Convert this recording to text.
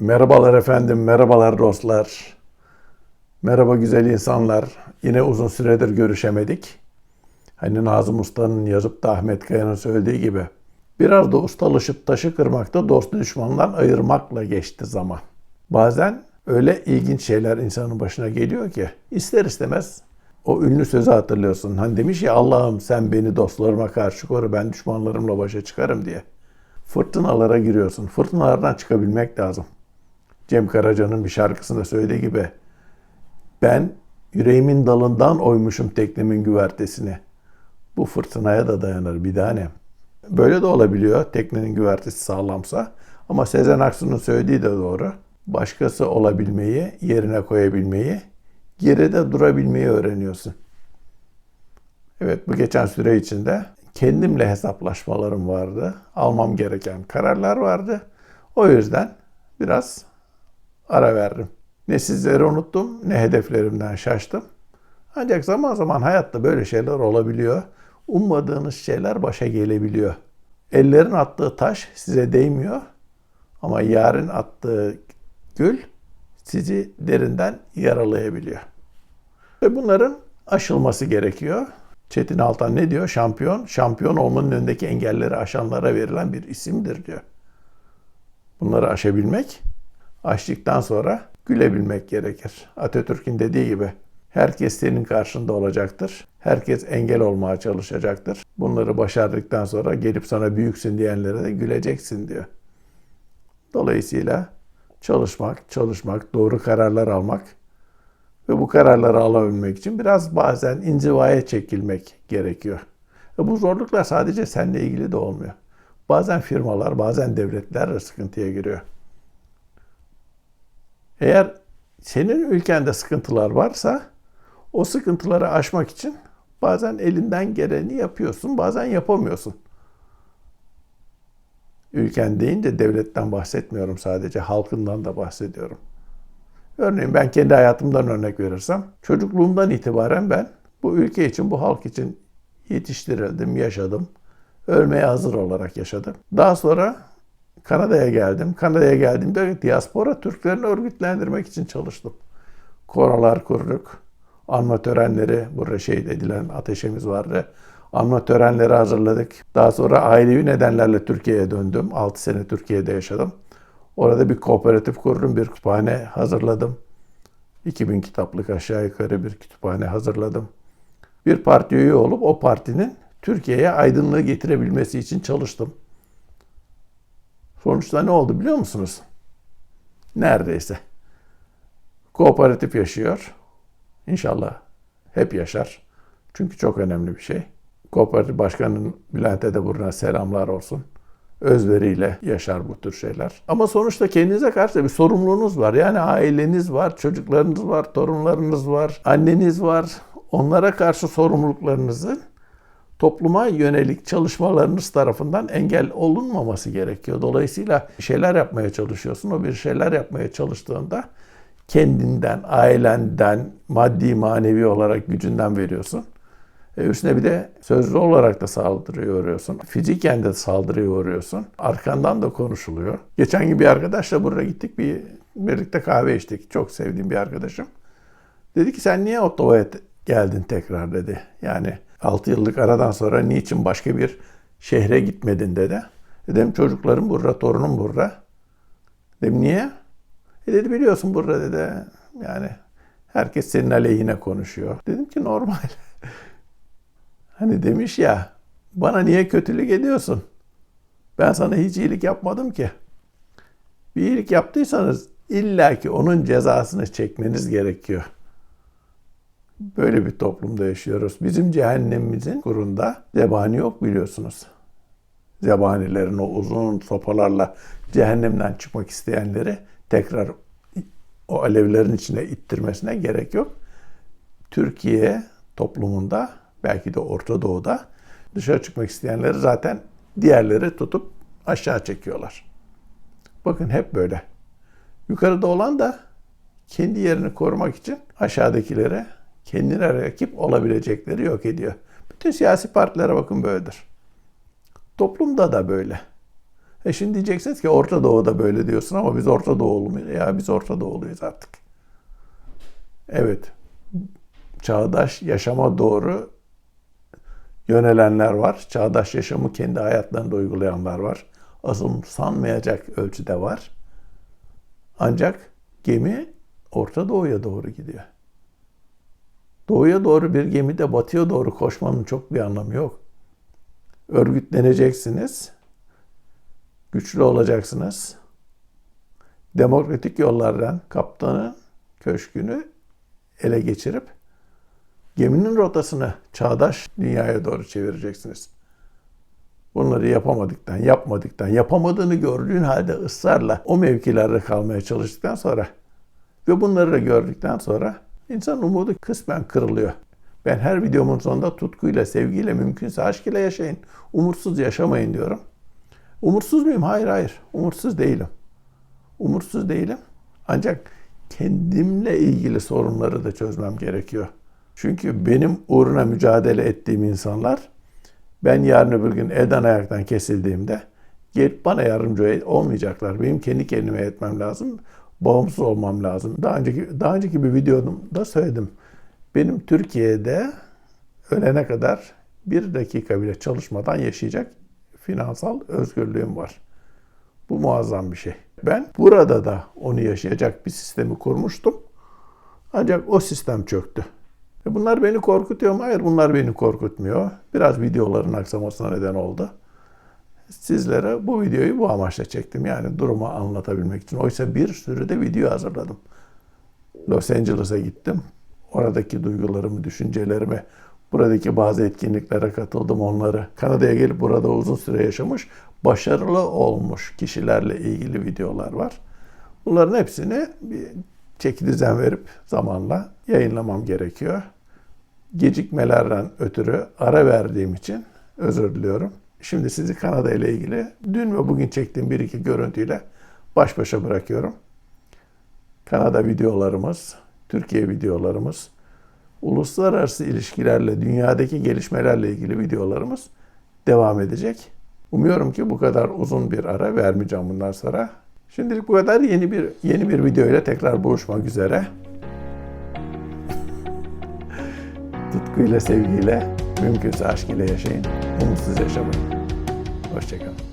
Merhabalar efendim, merhabalar dostlar. Merhaba güzel insanlar. Yine uzun süredir görüşemedik. Hani Nazım Usta'nın yazıp da Ahmet Kaya'nın söylediği gibi. Biraz da ustalaşıp taşı kırmakta dost düşmandan ayırmakla geçti zaman. Bazen öyle ilginç şeyler insanın başına geliyor ki ister istemez o ünlü sözü hatırlıyorsun. Hani demiş ya Allah'ım sen beni dostlarıma karşı koru ben düşmanlarımla başa çıkarım diye. Fırtınalara giriyorsun. Fırtınalardan çıkabilmek lazım. Cem Karaca'nın bir şarkısında söylediği gibi ben yüreğimin dalından oymuşum teknemin güvertesini. Bu fırtınaya da dayanır bir tane. Böyle de olabiliyor teknenin güvertesi sağlamsa. Ama Sezen Aksu'nun söylediği de doğru. Başkası olabilmeyi, yerine koyabilmeyi, geride durabilmeyi öğreniyorsun. Evet bu geçen süre içinde kendimle hesaplaşmalarım vardı. Almam gereken kararlar vardı. O yüzden biraz ara verdim. Ne sizleri unuttum ne hedeflerimden şaştım. Ancak zaman zaman hayatta böyle şeyler olabiliyor. Ummadığınız şeyler başa gelebiliyor. Ellerin attığı taş size değmiyor ama yarın attığı gül sizi derinden yaralayabiliyor. Ve bunların aşılması gerekiyor. Çetin Altan ne diyor? Şampiyon, şampiyon olmanın önündeki engelleri aşanlara verilen bir isimdir diyor. Bunları aşabilmek, aştıktan sonra gülebilmek gerekir. Atatürk'ün dediği gibi herkes senin karşında olacaktır. Herkes engel olmaya çalışacaktır. Bunları başardıktan sonra gelip sana büyüksün diyenlere de güleceksin diyor. Dolayısıyla çalışmak, çalışmak, doğru kararlar almak ve bu kararları alabilmek için biraz bazen inzivaya çekilmek gerekiyor. Ve bu zorluklar sadece seninle ilgili de olmuyor. Bazen firmalar, bazen devletler de sıkıntıya giriyor. Eğer senin ülkende sıkıntılar varsa o sıkıntıları aşmak için bazen elinden geleni yapıyorsun, bazen yapamıyorsun. Ülken deyince devletten bahsetmiyorum sadece, halkından da bahsediyorum. Örneğin ben kendi hayatımdan örnek verirsem, çocukluğumdan itibaren ben bu ülke için, bu halk için yetiştirildim, yaşadım. Ölmeye hazır olarak yaşadım. Daha sonra Kanada'ya geldim. Kanada'ya geldiğimde diaspora Türklerini örgütlendirmek için çalıştım. Korolar kurduk. Anma törenleri, burada şehit edilen ateşemiz vardı. Anma törenleri hazırladık. Daha sonra ailevi nedenlerle Türkiye'ye döndüm. 6 sene Türkiye'de yaşadım. Orada bir kooperatif kurdum, bir kütüphane hazırladım. 2000 kitaplık aşağı yukarı bir kütüphane hazırladım. Bir parti üye olup o partinin Türkiye'ye aydınlığı getirebilmesi için çalıştım. Sonuçta ne oldu biliyor musunuz? Neredeyse. Kooperatif yaşıyor. İnşallah hep yaşar. Çünkü çok önemli bir şey. Kooperatif Başkanı'nın Bülent'e de buradan selamlar olsun. Özveriyle yaşar bu tür şeyler. Ama sonuçta kendinize karşı bir sorumluluğunuz var. Yani aileniz var, çocuklarınız var, torunlarınız var, anneniz var. Onlara karşı sorumluluklarınızın topluma yönelik çalışmalarınız tarafından engel olunmaması gerekiyor. Dolayısıyla şeyler yapmaya çalışıyorsun. O bir şeyler yapmaya çalıştığında kendinden, ailenden, maddi manevi olarak gücünden veriyorsun. E üstüne bir de sözlü olarak da saldırıya uğruyorsun. Fiziken de saldırıya uğruyorsun. Arkandan da konuşuluyor. Geçen gün bir arkadaşla buraya gittik. Bir birlikte kahve içtik. Çok sevdiğim bir arkadaşım. Dedi ki sen niye Ottawa'ya geldin tekrar dedi. Yani 6 yıllık aradan sonra niçin başka bir şehre gitmedin dedi. Dedim çocuklarım burada, torunum burada. Dedim niye? E dedi biliyorsun burada dedi. Yani herkes senin aleyhine konuşuyor. Dedim ki normal. hani demiş ya bana niye kötülük ediyorsun? Ben sana hiç iyilik yapmadım ki. Bir iyilik yaptıysanız illaki onun cezasını çekmeniz gerekiyor. Böyle bir toplumda yaşıyoruz. Bizim cehennemimizin kurunda zebani yok biliyorsunuz. Zebanilerin o uzun sopalarla cehennemden çıkmak isteyenleri tekrar o alevlerin içine ittirmesine gerek yok. Türkiye toplumunda belki de Orta Doğu'da dışarı çıkmak isteyenleri zaten diğerleri tutup aşağı çekiyorlar. Bakın hep böyle. Yukarıda olan da kendi yerini korumak için aşağıdakilere kendine rakip olabilecekleri yok ediyor. Bütün siyasi partilere bakın böyledir. Toplumda da böyle. E şimdi diyeceksiniz ki Orta Doğu'da böyle diyorsun ama biz Orta Doğulu muyuz? Ya biz Orta Doğuluyuz artık. Evet. Çağdaş yaşama doğru yönelenler var. Çağdaş yaşamı kendi hayatlarında uygulayanlar var. Azımsanmayacak ölçüde var. Ancak gemi Orta Doğu'ya doğru gidiyor. Doğuya doğru bir gemide batıya doğru koşmanın çok bir anlamı yok. Örgütleneceksiniz. Güçlü olacaksınız. Demokratik yollardan kaptanın köşkünü ele geçirip geminin rotasını çağdaş dünyaya doğru çevireceksiniz. Bunları yapamadıktan, yapmadıktan, yapamadığını gördüğün halde ısrarla o mevkilerde kalmaya çalıştıktan sonra ve bunları da gördükten sonra insan umudu kısmen kırılıyor. Ben her videomun sonunda tutkuyla, sevgiyle, mümkünse aşk ile yaşayın. Umursuz yaşamayın diyorum. Umursuz muyum? Hayır hayır. Umursuz değilim. Umursuz değilim. Ancak kendimle ilgili sorunları da çözmem gerekiyor. Çünkü benim uğruna mücadele ettiğim insanlar ben yarın öbür gün elden ayaktan kesildiğimde gelip bana yardımcı olmayacaklar. Benim kendi kendime yetmem lazım. Bağımsız olmam lazım. Daha önceki daha önceki bir videomda söyledim. Benim Türkiye'de ölene kadar bir dakika bile çalışmadan yaşayacak finansal özgürlüğüm var. Bu muazzam bir şey. Ben burada da onu yaşayacak bir sistemi kurmuştum. Ancak o sistem çöktü. E bunlar beni korkutuyor mu? Hayır bunlar beni korkutmuyor. Biraz videoların aksamasına neden oldu. Sizlere bu videoyu bu amaçla çektim. Yani durumu anlatabilmek için. Oysa bir sürü de video hazırladım. Los Angeles'a gittim. Oradaki duygularımı, düşüncelerimi, buradaki bazı etkinliklere katıldım onları. Kanada'ya gelip burada uzun süre yaşamış, başarılı olmuş kişilerle ilgili videolar var. Bunların hepsini bir çeki düzen verip zamanla yayınlamam gerekiyor. Gecikmelerden ötürü ara verdiğim için özür diliyorum. Şimdi sizi Kanada ile ilgili dün ve bugün çektiğim bir iki görüntüyle baş başa bırakıyorum. Kanada videolarımız, Türkiye videolarımız, uluslararası ilişkilerle, dünyadaki gelişmelerle ilgili videolarımız devam edecek. Umuyorum ki bu kadar uzun bir ara vermeyeceğim bundan sonra. Şimdilik bu kadar. Yeni bir yeni bir video ile tekrar buluşmak üzere. Tutkuyla, sevgiyle, mümkünse aşk ile yaşayın. Umutsuz yaşamayın. Hoşçakalın.